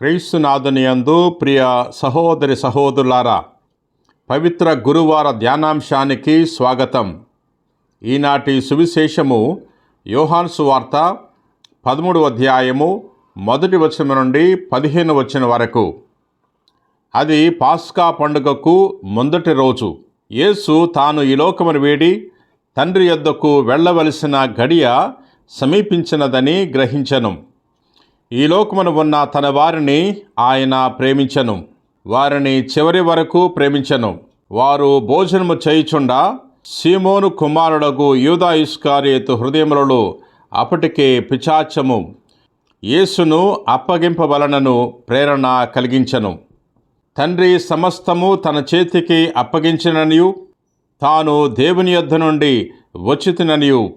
క్రైస్తునాథునియందు ప్రియ సహోదరి సహోదరులారా పవిత్ర గురువార ధ్యానాంశానికి స్వాగతం. ఈనాటి సువిశేషము యోహాన్సు వార్త పదమూడు అధ్యాయము మొదటి వచనం నుండి పదిహేను వచ్చిన వరకు. అది పాస్కా పండుగకు మొదటి రోజు. యేసు తాను ఈ లోకమును వేడి తండ్రి యొద్దకు వెళ్ళవలసిన గడియ సమీపించినదని గ్రహించను. ఈ లోకమును ఉన్న తన వారిని ఆయన ప్రేమించను. వారిని చివరి వరకు ప్రేమించను. వారు భోజనము చేయుచుండా సీమోను కుమారుడకు యూదా ఇస్కారియేతు హృదయములలో అప్పటికే పిచాచము యేసును అప్పగింపవలనను ప్రేరణ కలిగించను. తండ్రి సమస్తము తన చేతికి అప్పగించిననియు తాను దేవుని యొద్ద నుండి వచ్చితిననియు.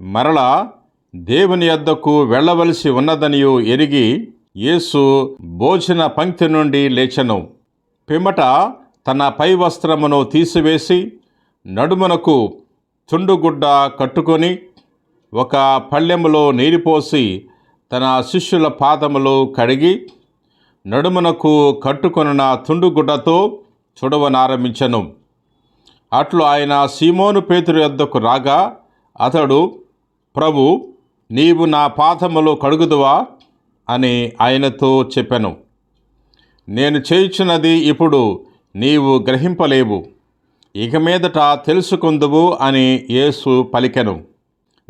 మరలా దేవుని యొద్దకు వెళ్ళవలసి ఉన్నదనియు ఎరిగి యేసు భోజన పంక్తి నుండి లేచెను. పిమ్మట తన పై వస్త్రమును తీసివేసి నడుమునకు తుండుగుడ్డ కట్టుకొని ఒక పళ్ళెములో నీరు పోసి తన శిష్యుల పాదములు కడిగి నడుమునకు కట్టుకొనిన తుండుగుడ్డతో చూడవనారంభించను. అట్లు ఆయన సీమోను పేతురు యొద్దకు రాగా అతడు ప్రభు నీవు నా పాదములు కడుగుదువా? అని ఆయనతో చెప్పెను. నేను చేయుచున్నది ఇప్పుడు నీవు గ్రహింపలేవు. ఇక మీదట తెలుసుకుందువు అని యేసు పలికెను.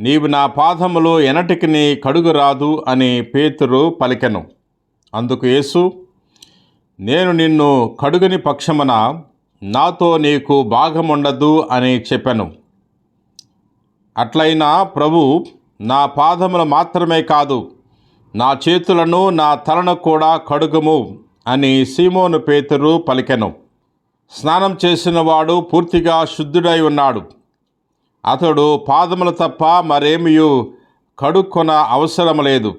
నీవు నా పాదములు ఎనటికి కడుగురాదు అని పేతురు పలికెను. అందుకు యేసు నేను నిన్ను కడుగుని పక్షమున నాతో నీకు భాగముండదు అని చెప్పాను. అట్లయినా ప్రభు నా పాదములు మాత్రమే కాదు నా చేతులను నా తలను కూడా కడుగుము అని సీమోను పేతురు పలికెను. స్నానం చేసినవాడు పూర్తిగా శుద్ధుడై ఉన్నాడు. అతడు పాదములు తప్ప మరేమియు కడుక్కొన అవసరం లేదు.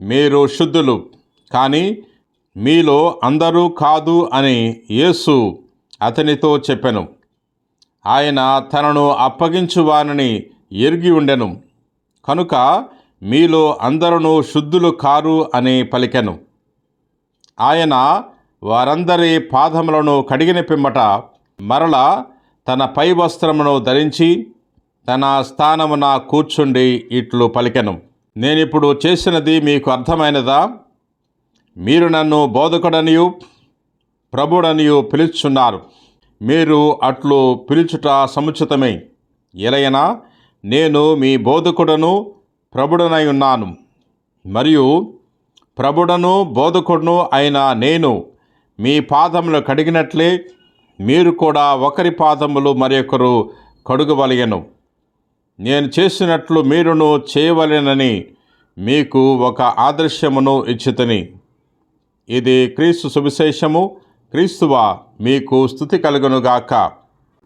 మీరు శుద్ధులు కానీ మీలో అందరూ కాదు అని యేసు అతనితో చెప్పెను. ఆయన తనను అప్పగించువానని ఎరిగి ఉండెను. కనుక మీలో అందరూ శుద్ధులు కారు అని పలికెను. ఆయన వారందరి పాదములను కడిగిన పిమ్మట మరల తన పై వస్త్రమును ధరించి తన స్థానమున కూర్చుండి ఇట్లు పలికెను. నేనిప్పుడు చేసినది మీకు అర్థమైనదా? మీరు నన్ను బోధకుడనియు ప్రభుడనియు పిలుచున్నారు. మీరు అట్లు పిలుచుట సముచితమే. ఎలయనా నేను మీ బోధకుడను ప్రభుడనై ఉన్నాను. మరియు ప్రభుడను బోధకుడును అయిన నేను మీ పాదములు కడిగినట్లే మీరు కూడా ఒకరి పాదములు మరొకరు కడుగవలయను నేను చేసినట్లు మీరును చేయవలెనని మీకు ఒక ఆదర్శమును ఇచ్చితని. ఇది క్రీస్తు సువిశేషము. క్రీస్తువా మీకు స్థుతి కలుగునుగాక.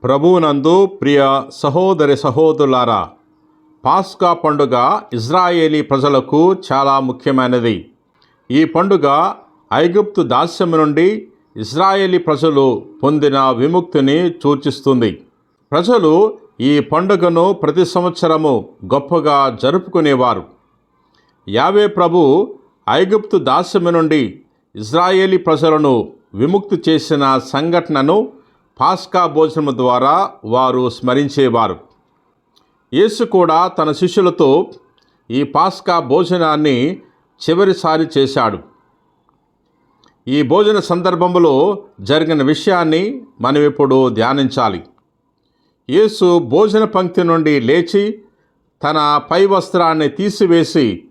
ప్రభువునందు ప్రియ సహోదరి సహోదరులారా పాస్కా పండుగ ఇజ్రాయేలీ ప్రజలకు చాలా ముఖ్యమైనది. ఈ పండుగ ఐగుప్తు దాస్యం నుండి ఇజ్రాయేలీ ప్రజలు పొందిన విముక్తిని సూచిస్తుంది. ప్రజలు ఈ పండుగను ప్రతి సంవత్సరము గొప్పగా జరుపుకునేవారు. యావే ప్రభు ఐగుప్తు దాస్యము నుండి ఇజ్రాయేలీ ప్రజలను విముక్తి చేసిన సంఘటనను పాస్కా భోజనము ద్వారా వారు స్మరించేవారు. యేసు కూడా తన శిష్యులతో ఈ పాస్కా భోజనాన్ని చివరిసారి చేశాడు. ఈ భోజన సందర్భంలో జరిగిన విషయాన్ని మనం ఇప్పుడు ధ్యానించాలి. యేసు భోజన పంక్తి నుండి లేచి తన పై వస్త్రాన్ని తీసివేసి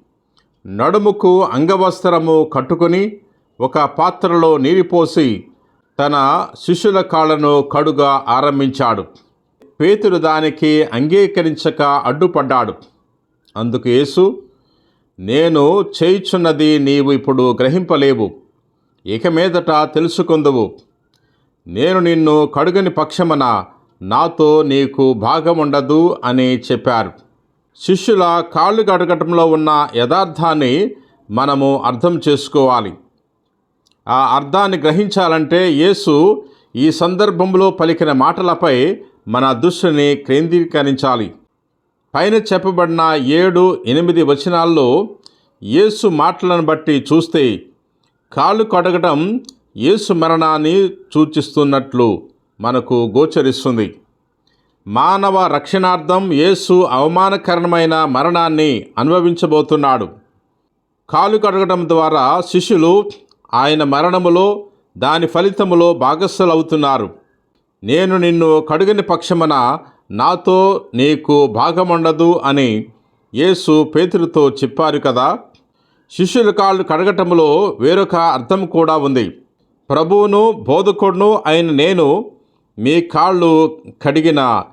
నడుముకు అంగవస్త్రము కట్టుకొని ఒక పాత్రలో నీరు పోసి తన శిష్యుల కాళ్ళను కడుగా ఆరంభించాడు. పేతురు దానికి అంగీకరించక అడ్డుపడ్డాడు. అందుకు యేసు నేను చేయుచున్నది నీవు ఇప్పుడు గ్రహింపలేవు. ఇక మీదట తెలుసుకుందువు. నేను నిన్ను కడుగని పక్షమన నాతో నీకు భాగముండదు అని చెప్పారు. శిష్యుల కాళ్ళు కడగటంలో ఉన్న యథార్థాన్ని మనము అర్థం చేసుకోవాలి. ఆ అర్థాన్ని గ్రహించాలంటే యేసు ఈ సందర్భంలో పలికిన మాటలపై మన దృష్టిని కేంద్రీకరించాలి. పైన చెప్పబడిన ఏడు ఎనిమిది వచనాల్లో యేసు మాటలను బట్టి చూస్తే కాళ్ళు కడగటం యేసు మరణాన్ని సూచిస్తున్నట్లు మనకు గోచరిస్తుంది. మానవ రక్షణార్థం యేసు అవమానకరమైన మరణాన్ని అనుభవించబోతున్నాడు. కాలు కడగడం ద్వారా శిష్యులు ఆయన మరణములో దాని ఫలితములో భాగస్సులవుతున్నారు నేను నిన్ను కడుగని పక్షమున నాతో నీకు భాగముండదు అని యేసు పేతురుతో చెప్పారు కదా. శిష్యుల కాళ్ళు కడగటములో వేరొక అర్థం కూడా ఉంది. ప్రభువును బోధకుడును అయిన నేను మీ కాళ్ళు కడిగిన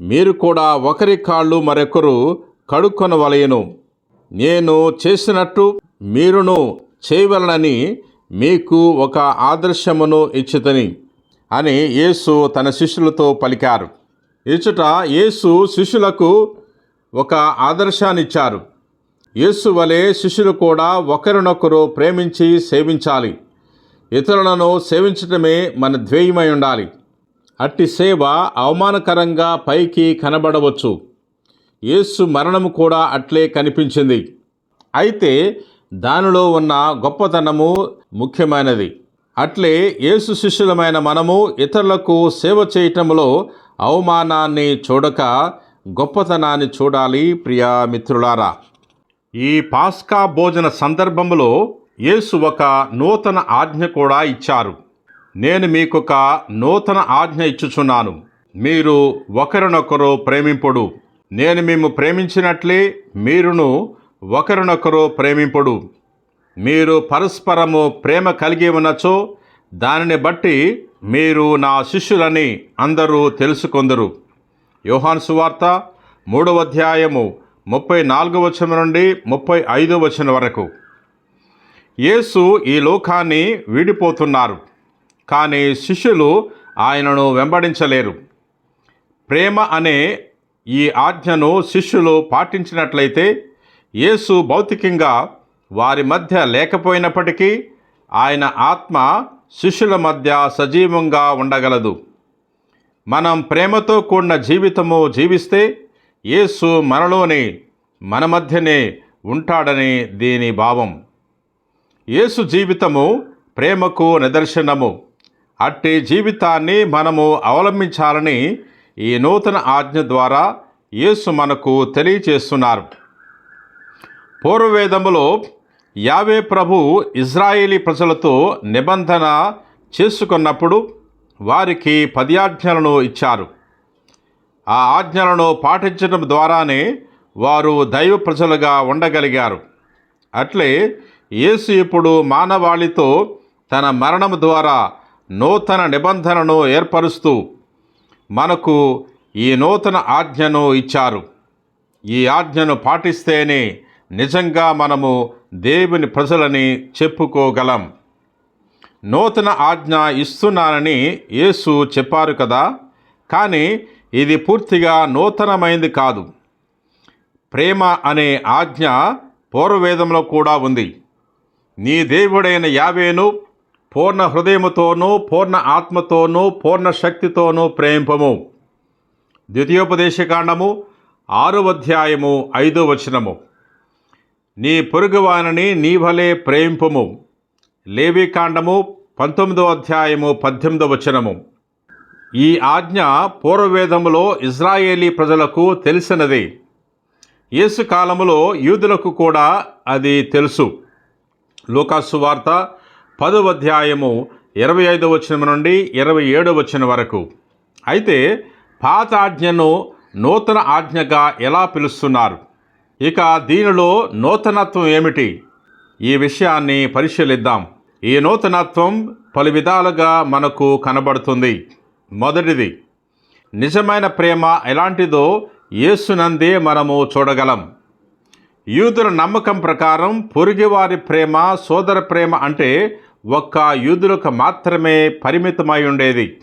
మీరు కూడా ఒకరి కాళ్ళు మరొకరు కడుక్కొనవలయను నేను చేసినట్టు మీరును చేయవలనని మీకు ఒక ఆదర్శమును ఇచ్చితని అని యేసు తన శిష్యులతో పలికారు. ఇచ్చుట యేసు శిష్యులకు ఒక ఆదర్శాన్ని ఇచ్చారు యేసు వలె శిష్యులు కూడా ఒకరినొకరు ప్రేమించి సేవించాలి. ఇతరులను సేవించటమే మన ధ్యేయమై ఉండాలి. అట్టి సేవ అవమానకరంగా పైకి కనబడవచ్చు. యేసు మరణము కూడా అట్లే కనిపించింది. అయితే దానిలో ఉన్న గొప్పతనము ముఖ్యమైనది. అట్లే యేసు శిష్యులమైన మనము ఇతరులకు సేవ చేయటంలో అవమానాన్ని చూడక గొప్పతనాన్ని చూడాలి ప్రియా మిత్రులారా. ఈ పాస్కా భోజన సందర్భంలో యేసు ఒక నూతన ఆజ్ఞ కూడా ఇచ్చారు. నేను మీకొక నూతన ఆజ్ఞ ఇచ్చుచున్నాను. మీరు ఒకరినొకరు ప్రేమింపుడు. నేను మేము ప్రేమించినట్లే మీరును ఒకరినొకరు ప్రేమింపుడు. మీరు పరస్పరము ప్రేమ కలిగి ఉన్నచో దానిని బట్టి మీరు నా శిష్యులని అందరూ తెలుసుకొందరు. యోహాన్ సువార్త మూడవ అధ్యాయము ముప్పై నాలుగు వచనం నుండి ముప్పై ఐదు వచనం వరకు. యేసు ఈ లోకాన్ని వీడిపోతున్నారు కానీ శిష్యులు ఆయనను వెంబడించలేరు. ప్రేమ అనే ఈ ఆజ్ఞను శిష్యులు పాటించినట్లయితే యేసు భౌతికంగా వారి మధ్య లేకపోయినప్పటికీ ఆయన ఆత్మ శిష్యుల మధ్య సజీవంగా ఉండగలదు. మనం ప్రేమతో కూడిన జీవితము జీవిస్తే యేసు మనలోనే మన మధ్యనే ఉంటాడని దీని భావం. యేసు జీవితము ప్రేమకు నిదర్శనము. అట్టి జీవితాన్ని మనము అవలంబించాలని ఈ నూతన ఆజ్ఞ ద్వారా యేసు మనకు తెలియచేస్తున్నారు. పూర్వవేదములో యావే ప్రభు ఇజ్రాయేలీ ప్రజలతో నిబంధన చేసుకున్నప్పుడు వారికి పది ఆజ్ఞలను ఇచ్చారు. ఆ ఆజ్ఞలను పాటించడం ద్వారానే వారు దైవ ప్రజలుగా ఉండగలిగారు. అట్లే యేసు ఇప్పుడు మానవాళితో తన మరణం ద్వారా నూతన నిబంధనను ఏర్పరుస్తూ మనకు ఈ నూతన ఆజ్ఞను ఇచ్చారు. ఈ ఆజ్ఞను పాటిస్తేనే నిజంగా మనము దేవుని ప్రజలని చెప్పుకోగలం. నూతన ఆజ్ఞ ఇస్తున్నానని యేసు చెప్పారు కదా. కానీ ఇది పూర్తిగా నూతనమైంది కాదు. ప్రేమ అనే ఆజ్ఞ పూర్వవేదంలో కూడా ఉంది. నీ దేవుడైన యావేను పూర్ణ హృదయముతోనూ పూర్ణ ఆత్మతోనూ పూర్ణ శక్తితోనూ ప్రేమింపము. ద్వితీయోపదేశకాండము ఆరో అధ్యాయము ఐదో వచనము. నీ పొరుగువానని నీవలే ప్రేమింపము. లేవికాండము పంతొమ్మిదో అధ్యాయము పద్దెనిమిదో వచనము. ఈ ఆజ్ఞ పూర్వవేదములో ఇజ్రాయేలీ ప్రజలకు తెలిసినది. యేసు కాలములో యూదులకు కూడా అది తెలుసు. లోకాసు వార్త పదవ అధ్యాయము ఇరవై ఐదవ వచనం నుండి ఇరవై ఏడవ వచనం వరకు. అయితే పాత ఆజ్ఞను నూతన ఆజ్ఞగా ఎలా పిలుస్తున్నారు? ఇక దీనిలో నూతనత్వం ఏమిటి? ఈ విషయాన్ని పరిశీలిద్దాం. ఈ నూతనత్వం పలు విధాలుగా మనకు కనబడుతుంది. మొదటిది నిజమైన ప్రేమ ఎలాంటిదో యేసునందే మనము చూడగలం. యూదుల నమ్మకం ప్రకారం పొరుగువారి ప్రేమ సోదర ప్రేమ అంటే ఒక్క యూదులకు మాత్రమే పరిమితమై ఉండేది.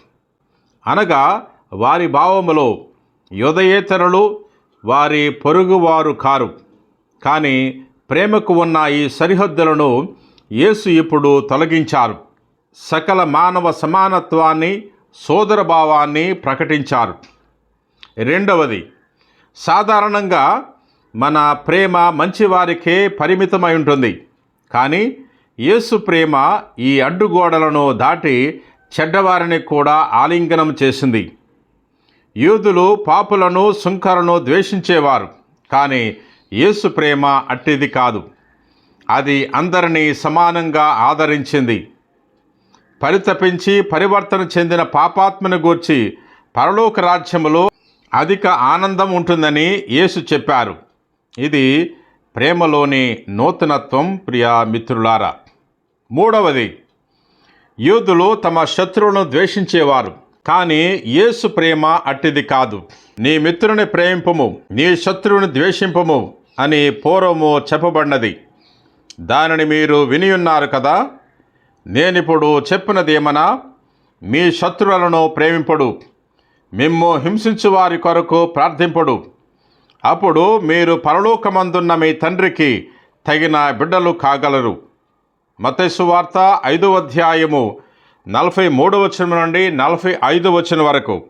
అనగా వారి భావములో యుదయేతరులు వారి పొరుగువారు కారు. కానీ ప్రేమకు ఉన్న ఈ సరిహద్దులను యేసు ఇప్పుడు తొలగించారు. సకల మానవ సమానత్వాన్ని సోదర భావాన్ని ప్రకటించారు. రెండవది సాధారణంగా మన ప్రేమ మంచివారికే పరిమితమై ఉంటుంది. కానీ యేసు ప్రేమ ఈ అడ్డుగోడలను దాటి చెడ్డవారిని కూడా ఆలింగనం చేసింది. యూదులు పాపులను సుంకరను ద్వేషించేవారు. కానీ యేసు ప్రేమ అట్టిది కాదు. అది అందరినీ సమానంగా ఆదరించింది. పరితపించి పరివర్తన చెందిన పాపాత్మను గూర్చి పరలోక రాజ్యములో అధిక ఆనందం ఉంటుందని యేసు చెప్పారు. ఇది ప్రేమలోని నూతనత్వం ప్రియా మిత్రులారా. మూడవది యూదులు తమ శత్రువులను ద్వేషించేవారు. కానీ యేసు ప్రేమ అట్టిది కాదు. నీ మిత్రుని ప్రేమింపము నీ శత్రువుని ద్వేషింపము అని పూర్వము చెప్పబడినది. దానిని మీరు వినియున్నారు కదా? నేనిప్పుడు చెప్పినదేమనా? మీ శత్రువులను ప్రేమింపడు మిమ్ము హింసించు వారి కొరకు ప్రార్థింపడు. అప్పుడు మీరు పరలోకమందున్న మీ తండ్రికి తగిన బిడ్డలు కాగలరు. మతేసు వార్త ఐదో అధ్యాయము నలభై మూడో వచనం నుండి నలభై ఐదు వచనం వరకు.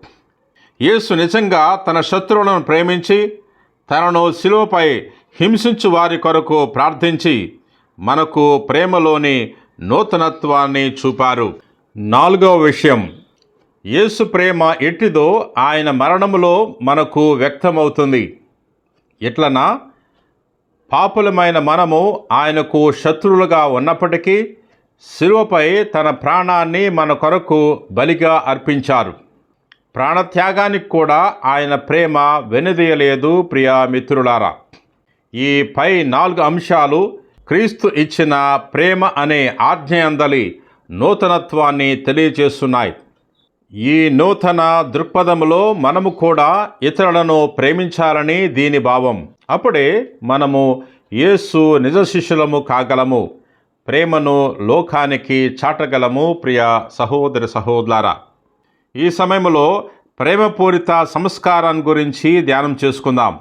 యేసు నిజంగా తన శత్రువులను ప్రేమించి తనను శిలువపై హింసించు వారి కొరకు ప్రార్థించి మనకు ప్రేమలోని నూతనత్వాన్ని చూపారు. నాలుగవ విషయం యేసు ప్రేమ ఎట్టిదో ఆయన మరణములో మనకు వ్యక్తమవుతుంది. ఎట్లనా? పాపులమైన మనము ఆయనకు శత్రువులుగా ఉన్నప్పటికీ శిలువపై తన ప్రాణాన్ని మన కొరకు బలిగా అర్పించారు. ప్రాణత్యాగానికి కూడా ఆయన ప్రేమ వెనుదీయలేదు ప్రియా మిత్రులారా. ఈ పై నాలుగు అంశాలు క్రీస్తు ఇచ్చిన ప్రేమ అనే ఆజ్ఞయందలి నూతనత్వాన్ని తెలియజేస్తున్నాయి. ఈ నూతన దృక్పథములో మనము కూడా ఇతరులను ప్రేమించాలని దీని భావం. అప్పుడే మనము యేసు నిజ శిష్యులము కాగలము. ప్రేమను లోకానికి చాటగలము ప్రియ సహోదరి సహోదరా ఈ సమయంలో ప్రేమపూరిత సంస్కారం గురించి ధ్యానం చేసుకుందాం.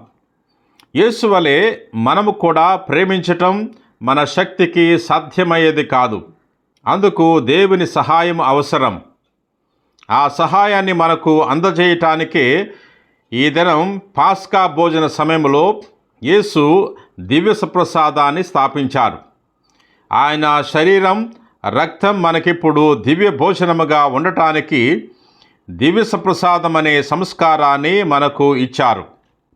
యేసు వలె మనము కూడా ప్రేమించటం మన శక్తికి సాధ్యమయ్యేది కాదు. అందుకు దేవుని సహాయం అవసరం. ఆ సహాయాన్ని మనకు అందజేయటానికి ఈ దినం పాస్కా భోజన సమయంలో యేసు దివ్య ప్రసాదాన్ని స్థాపించారు. ఆయన శరీరం రక్తం మనకిప్పుడు దివ్య భోజనముగా ఉండటానికి దివ్య సప్రసాదం అనే సంస్కారాన్ని మనకు ఇచ్చారు.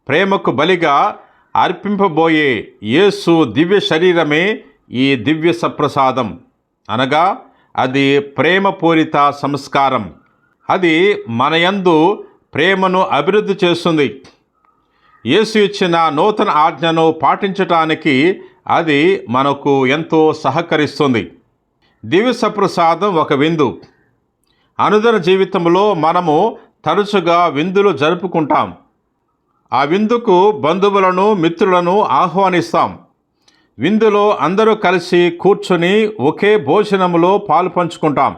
ప్రేమకు బలిగా అర్పింపబోయే యేసు దివ్య శరీరమే ఈ దివ్య సప్రసాదం. అనగా అది ప్రేమపూరిత సంస్కారం. అది మన యందు ప్రేమను అభివృద్ధి చేస్తుంది. యేసు ఇచ్చిన నూతన ఆజ్ఞను పాటించటానికి అది మనకు ఎంతో సహకరిస్తుంది. దివ్య సప్రసాదం ఒక విందు. అనుదిన జీవితంలో మనము తరచుగా విందులు జరుపుకుంటాం. ఆ విందుకు బంధువులను మిత్రులను ఆహ్వానిస్తాం. విందులో అందరూ కలిసి కూర్చుని ఒకే భోజనములో పాలు పంచుకుంటాం.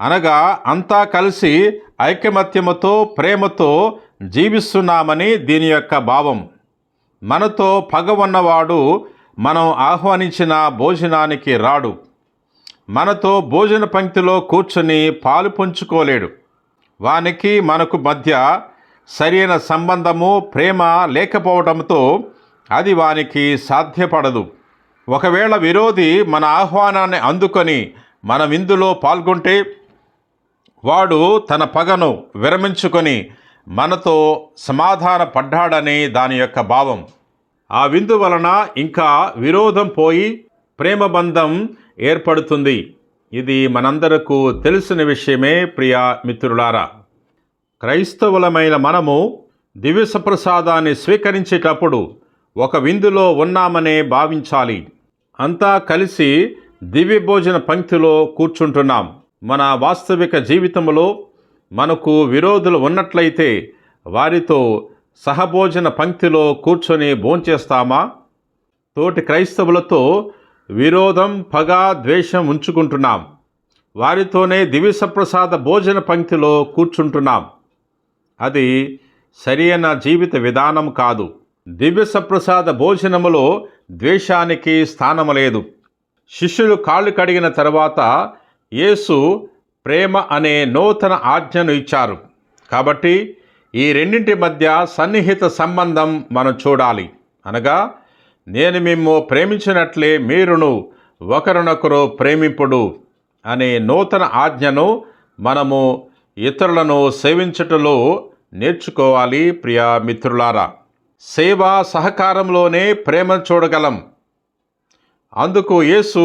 అనగా అంతా కలిసి ఐకమత్యముతో ప్రేమతో జీవిస్తున్నామని దీని యొక్క భావం. మనతో పగ ఉన్నవాడు మనం ఆహ్వానించిన భోజనానికి రాడు. మనతో భోజన పంక్తిలో కూర్చుని పాలు పంచుకోలేడు. వానికి మనకు మధ్య సరైన సంబంధము ప్రేమ లేకపోవడంతో అది వానికి సాధ్యపడదు. ఒకవేళ విరోధి మన ఆహ్వానాన్ని అందుకొని మన విందులో పాల్గొంటే వాడు తన పగను విరమించుకొని మనతో సమాధాన పడ్డాడని దాని యొక్క భావం. ఆ విందు వలన ఇంకా విరోధం పోయి ప్రేమ బంధం ఏర్పడుతుంది. ఇది మనందరకు తెలిసిన విషయమే ప్రియా మిత్రులారా. క్రైస్తవులమైన మనము దివ్యసప్రసాదాన్ని స్వీకరించేటప్పుడు ఒక విందులో ఉన్నామనే భావించాలి. అంతా కలిసి దివ్య భోజన పంక్తిలో కూర్చుంటున్నాం. మన వాస్తవిక జీవితంలో మనకు విరోధులు ఉన్నట్లయితే వారితో సహభోజన పంక్తిలో కూర్చొని భోంచేస్తామా? తోటి క్రైస్తవులతో విరోధం పగ ద్వేషం ఉంచుకుంటున్నాం. వారితోనే దివిసప్రసాద భోజన పంక్తిలో కూర్చుంటున్నాం. అది సరియైన జీవిత విధానం కాదు. దివ్యసప్రసాద భోజనములో ద్వేషానికి స్థానము లేదు శిష్యులు కాళ్ళు కడిగిన తర్వాత యేసు ప్రేమ అనే నూతన ఆజ్ఞను ఇచ్చారు. కాబట్టి ఈ రెండింటి మధ్య సన్నిహిత సంబంధం మనం చూడాలి. అనగా నేను మిమ్ము ప్రేమించినట్లే మీరును ఒకరినొకరు ప్రేమింపుడు అనే నూతన ఆజ్ఞను మనము ఇతరులను సేవించుటలో నేర్చుకోవాలి ప్రియా మిత్రులారా. సేవా సహకారంలోనే ప్రేమ చూడగలం. అందుకు యేసు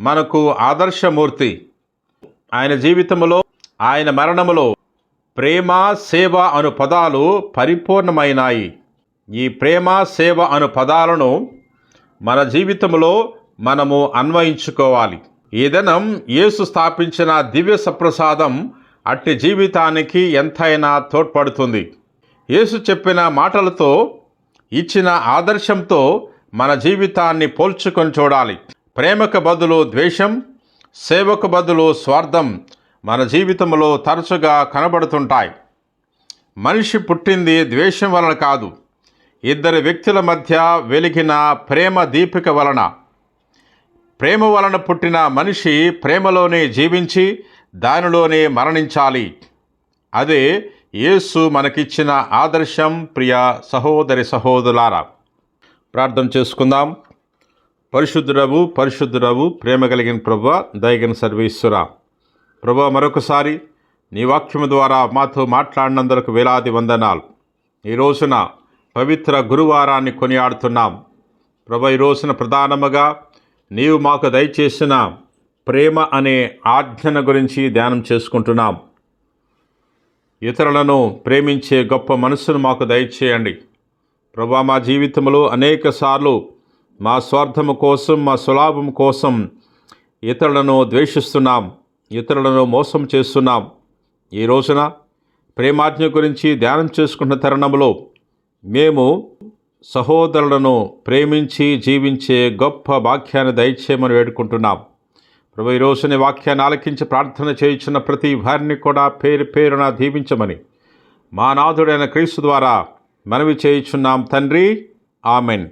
మనకు ఆదర్శమూర్తి. ఆయన జీవితంలో ఆయన మరణములో ప్రేమ సేవ అను పదాలు పరిపూర్ణమైనాయి. ఈ ప్రేమ సేవ అను పదాలను మన జీవితంలో మనము అన్వయించుకోవాలి. ఈ దినం యేసు స్థాపించిన దివ్య సప్రసాదం అట్టి జీవితానికి ఎంతైనా తోడ్పడుతుంది. యేసు చెప్పిన మాటలతో ఇచ్చిన ఆదర్శంతో మన జీవితాన్ని పోల్చుకొని చూడాలి. ప్రేమకు బదులు ద్వేషం సేవకు బదులు స్వార్థం మన జీవితంలో తరచుగా కనబడుతుంటాయి. మనిషి పుట్టింది ద్వేషం వలన కాదు. ఇద్దరు వ్యక్తుల మధ్య వెలిగిన ప్రేమ దీపిక వలన. ప్రేమ వలన పుట్టిన మనిషి ప్రేమలోనే జీవించి దానిలోనే మరణించాలి. అదే యేసు మనకిచ్చిన ఆదర్శం ప్రియ సహోదరి సహోదరులారా. ప్రార్థన చేసుకుందాం. పరిశుద్ధురవు పరిశుద్ధురవు ప్రేమ కలిగిన ప్రభు దయగిన సర్వేశ్వరా. ప్రభు మరొకసారి నీ వాక్యము ద్వారా మాతో మాట్లాడినందుకు వేలాది వందనాలు. ఈ రోజున పవిత్ర గురువారాన్ని కొనియాడుతున్నాం. ప్రభు ఈ రోజున ప్రధానముగా నీవు మాకు దయచేసిన ప్రేమ అనే ఆజ్ఞన గురించి ధ్యానం చేసుకుంటున్నాం. ఇతరులను ప్రేమించే గొప్ప మనసును మాకు దయచేయండి. ప్రభా మా జీవితంలో అనేక సార్లు మా స్వార్థము కోసం మా సులాభం కోసం ఇతరులను ద్వేషిస్తున్నాం. ఇతరులను మోసం చేస్తున్నాం. ఈ రోజున ప్రేమాజ్ఞ గురించి ధ్యానం చేసుకున్న తరుణంలో మేము సహోదరులను ప్రేమించి జీవించే గొప్ప వాక్యాన్ని దయచేయమని వేడుకుంటున్నాం. ప్రభు ఈ రోజుని వాక్యాన్ని ఆలకించి ప్రార్థన చేయించిన ప్రతి వారిని కూడా పేరు పేరున దీవించమని మా నాథుడైన క్రీస్తు ద్వారా మనవి చేయుచున్నాం. తండ్రి ఆమెన్.